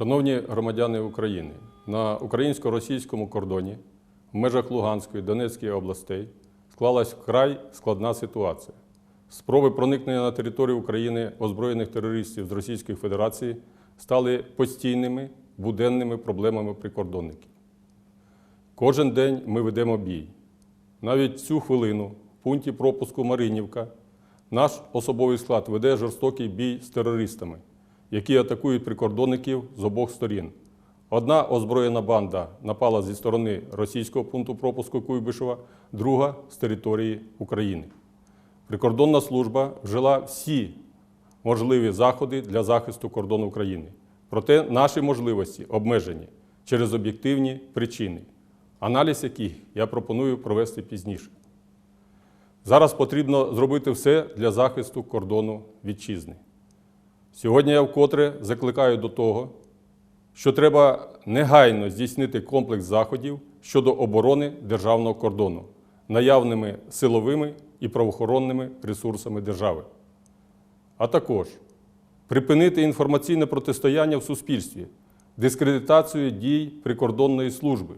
Шановні громадяни України, на українсько-російському кордоні в межах Луганської, Донецької областей склалась вкрай складна ситуація. Спроби проникнення на територію України озброєних терористів з Російської Федерації стали постійними буденними проблемами прикордонників. Кожен день ми ведемо бій. Навіть цю хвилину в пункті пропуску Маринівка наш особовий склад веде жорстокий бій з терористами, які атакують прикордонників з обох сторін. Одна озброєна банда напала зі сторони російського пункту пропуску Куйбишева, друга з території України. Прикордонна служба вжила всі можливі заходи для захисту кордону України. Проте наші можливості обмежені через об'єктивні причини, аналіз яких я пропоную провести пізніше. Зараз потрібно зробити все для захисту кордону вітчизни. Сьогодні я вкотре закликаю до того, що треба негайно здійснити комплекс заходів щодо оборони державного кордону наявними силовими і правоохоронними ресурсами держави, а також припинити інформаційне протистояння в суспільстві, дискредитацію дій прикордонної служби,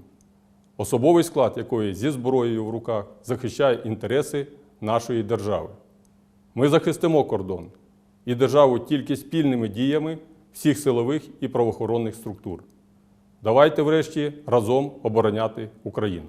особовий склад якої зі зброєю в руках захищає інтереси нашої держави. Ми захистимо кордон і державу тільки спільними діями всіх силових і правоохоронних структур. Давайте врешті разом обороняти Україну.